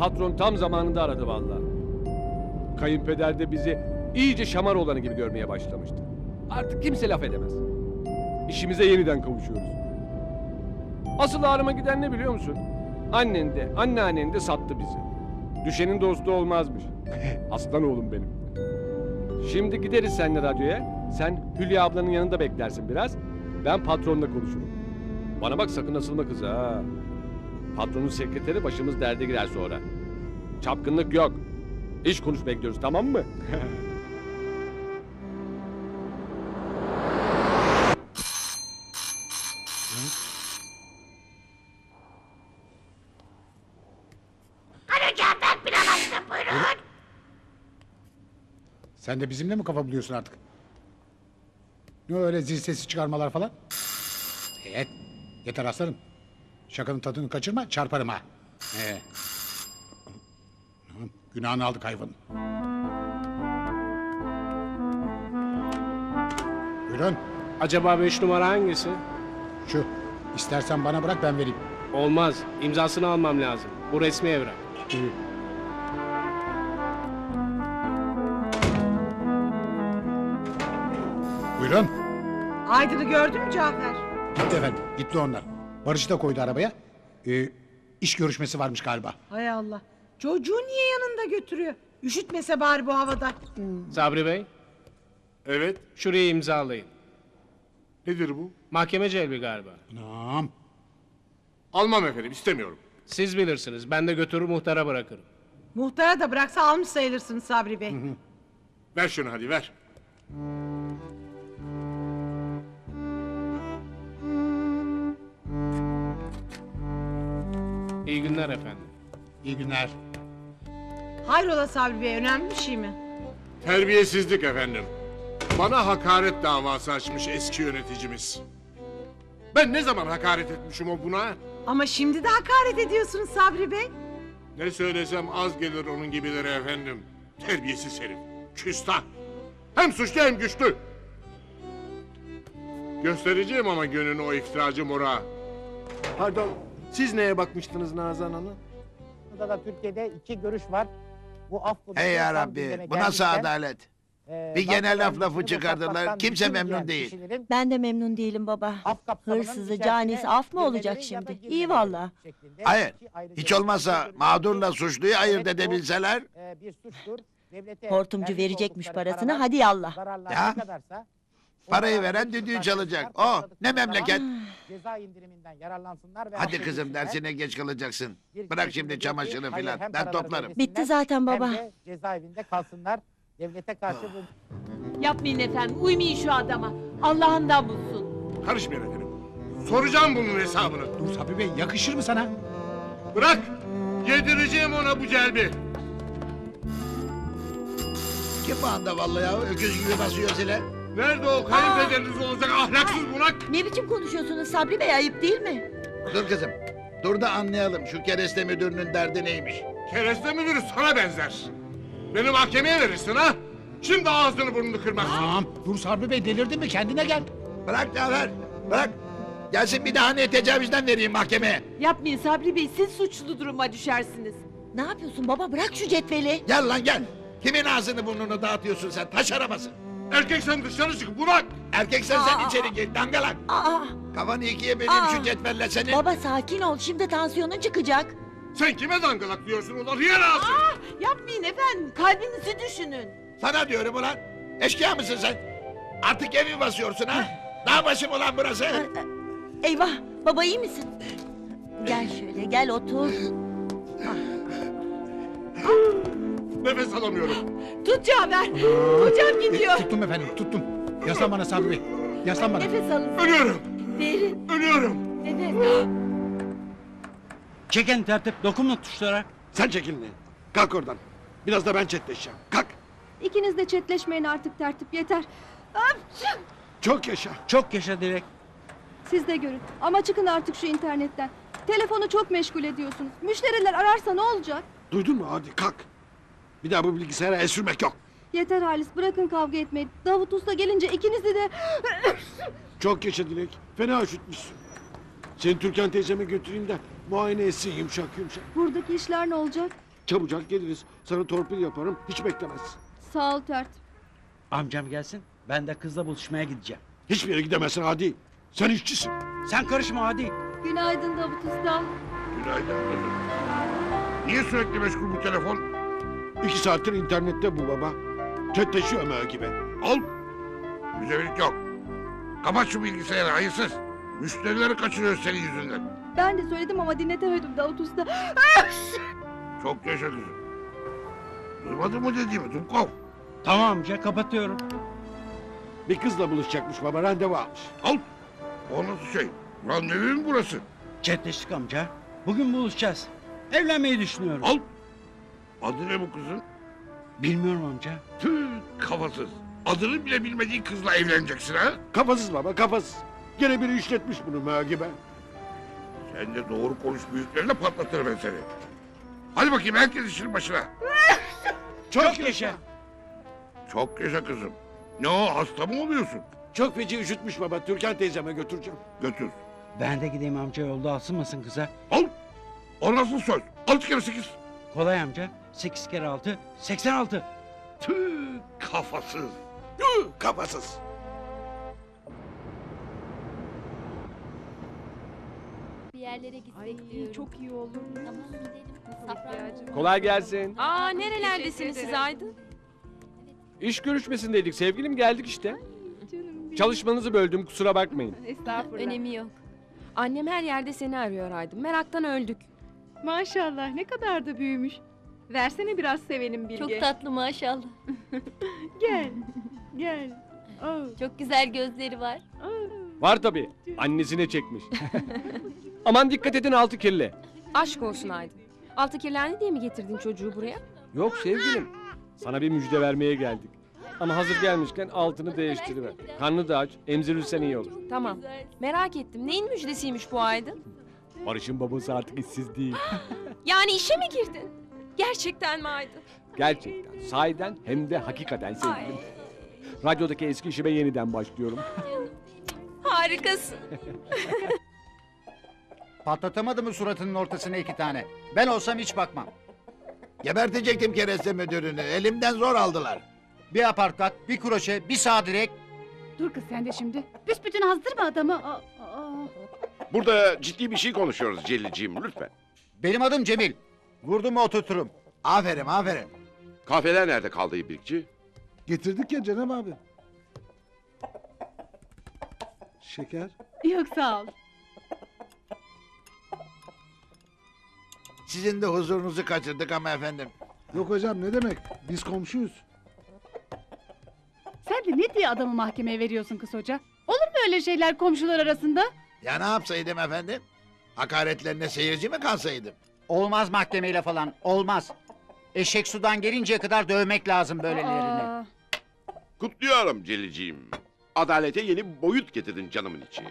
Patron tam zamanında aradı vallahi. Kayınpeder de bizi iyice şamar olanı gibi görmeye başlamıştı. Artık kimse laf edemez. İşimize yeniden kavuşuyoruz. Asıl ağrıma giden ne biliyor musun? Annen de, anneannen de sattı bizi. Düşenin dostu olmazmış. Aslan oğlum benim. Şimdi gideriz seninle radyoya. Sen Hülya ablanın yanında beklersin biraz. Ben patronla konuşurum. Bana bak sakın asılma kıza ha. Patronun sekreteri başımız derde girer sonra. Çapkınlık yok. İş konuş bekliyoruz tamam mı? Sen de bizimle mi kafa buluyorsun artık? Ne öyle zil sesi çıkarmalar falan? Evet. Yeter aslanım. Şakanın tadını kaçırma çarparım ha. Ee. Hı, Günahını aldık hayvanın. Buyurun. Acaba beş numara hangisi? Şu. İstersen bana bırak ben vereyim. Olmaz. İmzasını almam lazım. Bu resmi evrak. Buyurun. Aydın'ı gördün mü Cafer? Gitti efendim. Gitti onlar. Barış da koydu arabaya. Ee, iş görüşmesi varmış galiba. Hay Allah. Çocuğu niye yanında götürüyor? Üşütmese bari bu havada. Sabri Bey, Evet. şurayı imzalayın. Nedir bu? Mahkeme celbi galiba. Anam. Almam efendim istemiyorum. Siz bilirsiniz. Ben de götürür muhtara bırakırım. Muhtara da bıraksa almış sayılırsınız Sabri Bey. Ver şunu hadi ver. İyi günler efendim. İyi günler. Hayrola Sabri Bey önemli bir şey mi? Terbiyesizlik efendim. Bana hakaret davası açmış eski yöneticimiz. Ben ne zaman hakaret etmişim o buna? Ama şimdi de hakaret ediyorsunuz Sabri Bey. Ne söylesem az gelir onun gibileri efendim. Terbiyesiz herif. Küstah. Hem suçlu hem güçlü. Göstereceğim ama gönlünü o iftiracı mora. Pardon, siz neye bakmıştınız Nazan Hanım? Burada da Türkiye'de iki görüş var. Bu af konusunda Hey ya Rabbi, gündeme bu nasıl gelmişken, adalet? e, Bir genel laf lafı bunu çıkardılar, kimse bütün memnun değil. kişilerin Ben de memnun değilim baba. af kapsamının Hırsızı, içerisine canisi af mı olacak girmeleri ya da şimdi? İyi girmemeleri valla. şeklinde Hayır, iki ayrı hiç görüş olmazsa mağdurla suçluyu ayırt Evet, bu, edebilseler... e, bir suçtur. Devlete Hortumcu vermiş verecekmiş oldukları parasını paralar, hadi yallah. zararlar Ya, ne kadarsa, parayı veren düdüğü çalacak. O, topladıkları ne memleket? Ceza indiriminden yararlansınlar ve Hadi kızım dersine geç kalacaksın. Bırak şimdi çamaşırı filan. Ben toplarım. Bitti zaten baba. Hem de cezaevinde kalsınlar. Devlete karşı bu Yapmayın efendim, uymayın şu adama. Allah'ından bulsun. Karışmayın efendim. Soracağım bunun hesabını. Dur Sabri Bey yakışır mı sana? Bırak. Yedireceğim ona bu celbi. Kim bu anda vallahi ya? Öküz gibi basıyor zile. Nerede o kayınpederiniz olacak ahlaksız bunak? Ne biçim konuşuyorsunuz Sabri Bey ayıp değil mi? Dur kızım. Dur da anlayalım şu kereste müdürünün derdi neymiş. Kereste müdürü sana benzer. Beni mahkemeye verirsin ha? Şimdi ağzını burnunu kırmazsın. Tamam. Dur Sabri Bey delirdin mi? Kendine gel. Bırak Cafer, bırak. Gelsin bir daha ne tecavüzden vereyim mahkemeye. Yapmayın Sabri Bey, siz suçlu duruma düşersiniz. Ne yapıyorsun baba bırak şu cetveli. Gel lan gel. Kimin ağzını burnunu dağıtıyorsun sen? Taş arabası. Erkek sen dışarı çık bunak. Erkeksen sen Aa. içeri gir dangalak. Aa, Kafanı ikiye böleyim Aa. şu cetvelle senin. baba sakin ol şimdi tansiyonun çıkacak. Sen kime dangalak diyorsun ulan hıyar ağzı? Yapmayın efendim, kalbinizi düşünün. Sana diyorum ulan. Eşkıya mısın sen? Artık evi basıyorsun ha? Dağ başı mı ulan burası? Eyvah baba iyi misin? Gel şöyle gel otur. Nefes alamıyorum. Tut Cafer, hocam gidiyor. Tuttum efendim tuttum. Yaslan bana Sabri Bey. Yaslan bana. Nefes alın. Ölüyorum. Derin, Ölüyorum. nefes. Çeken tertip dokunma tuşlara. Sen çekil. Kalk oradan. Biraz da ben chatleşeceğim. Kalk. İkiniz de çetleşmeyin artık tertip, yeter. Çok yaşa. Çok yaşa direkt. Siz de görün. Ama çıkın artık şu internetten. Telefonu çok meşgul ediyorsunuz. Müşteriler ararsa ne olacak? Duydun mu? Hadi kalk. Bir daha bu bilgisayara el sürmek yok. Yeter Halis, bırakın kavga etmeyi. Davut Usta gelince ikinizi de... Çok yaşa Dilek. Fena üşütmüşsün. Seni Türkan teyzeme götüreyim de muayene etsin yumuşak yumuşak. Buradaki işler ne olacak? Çabucak geliriz. Sana torpil yaparım. Hiç beklemezsin. Sağ ol tertip. Amcam gelsin. Ben de kızla buluşmaya gideceğim. Hiçbir yere gidemezsin Hadi. Sen işçisin. Sen karışma Hadi. Günaydın Davut Usta. Günaydın. Niye sürekli meşgul bu telefon? İki saattir internette bu baba. Çötleşiyor Ömer gibi. Al. Müzevilik yok. Kapat şu bilgisayarı hayırsız. Müşterileri kaçırıyor senin yüzünden. Ben de söyledim ama dinletemedim Davut Usta. Çok yaşa kızım. Duymadın mı dediğimi Dumkov? Tamam amca kapatıyorum. Bir kızla buluşacakmış baba. Randevu almış. Al. O nasıl şey? Randevu mu burası? Çetleştik amca. Bugün buluşacağız. Evlenmeyi düşünüyorum. Al. Adı ne bu kızın? Bilmiyorum amca. Tüh kafasız. Adını bile bilmediğin kızla evleneceksin ha? Kafasız baba kafasız. Gene biri işletmiş bunu Ömer gibi. Sen de doğru konuş büyüklerine patlatırım ben seni. Hadi bakayım herkes işinin başına. Çok yaşa. Çok yaşa kızım. Ne o hasta mı oluyorsun? Çok feci üşütmüş baba. Türkan teyzeme götüreceğim. Götür. Ben de gideyim amca yolda asılmasın kıza. Al. O nasıl söz? Altı kere sekiz. Kolay amca. 8 kere 6, 86. Tüh kafasız. Yuh, kafasız. Bir yerlere gitsek diyorum. Çok iyi olur. Tamam gidelim. Kolay gelsin. Aa nerelerdesiniz siz Aydın? İş görüşmesindeydik sevgilim geldik işte. Çalışmanızı böldüm kusura bakmayın. Önemi yok. Annem her yerde seni arıyor Aydın. Meraktan öldük. Maşallah ne kadar da büyümüş. Versene biraz sevelim Bilge. Çok tatlı maşallah. Gel. Gel. Çok güzel gözleri var. Var tabii. Annesine çekmiş. Aman dikkat edin altı kirli. Aşk olsun Aydın. Altı kirlendi diye mi getirdin çocuğu buraya? Yok sevgilim. Sana bir müjde vermeye geldik. Ama hazır gelmişken altını değiştiriver. Karnı da aç, emzirirsen iyi olur. Tamam. Merak ettim. Neyin müjdesiymiş bu Aydın? Barış'ın babası artık işsiz değil. Yani işe mi girdin? Gerçekten mi Aydın? Gerçekten, sahiden hem de hakikaten sevgilim. Radyodaki eski işime yeniden başlıyorum. Harikasın. Patlatamadı mı suratının ortasına iki tane? Ben olsam hiç bakmam. Gebertecektim kereste müdürünü. Elimden zor aldılar. Bir aparkat, bir kroşe, bir sağ direk. Dur kız sen de şimdi. Büsbütün azdırma adamı. Aa. Burada ciddi bir şey konuşuyoruz Celilciğim lütfen. Benim adım Cemil. Vurdum mu oturturum. Aferin aferin. Kahveler nerede kaldı İbrikçi? Getirdik ya Cenab abi. Şeker. Yok sağ ol. Sizin de huzurunuzu kaçırdık ama efendim. Yok hocam ne demek? Biz komşuyuz. Sen de ne diye adamı mahkemeye veriyorsun kız hoca? Olur mu öyle şeyler komşular arasında? Ya ne yapsaydım efendim? Hakaretlerine seyirci mi kalsaydım? Olmaz mahkemeyle falan, olmaz. Eşek sudan gelinceye kadar dövmek lazım böylelerini. Kutluyorum Celilciğim. Adalete yeni bir boyut getirdin canımın içi.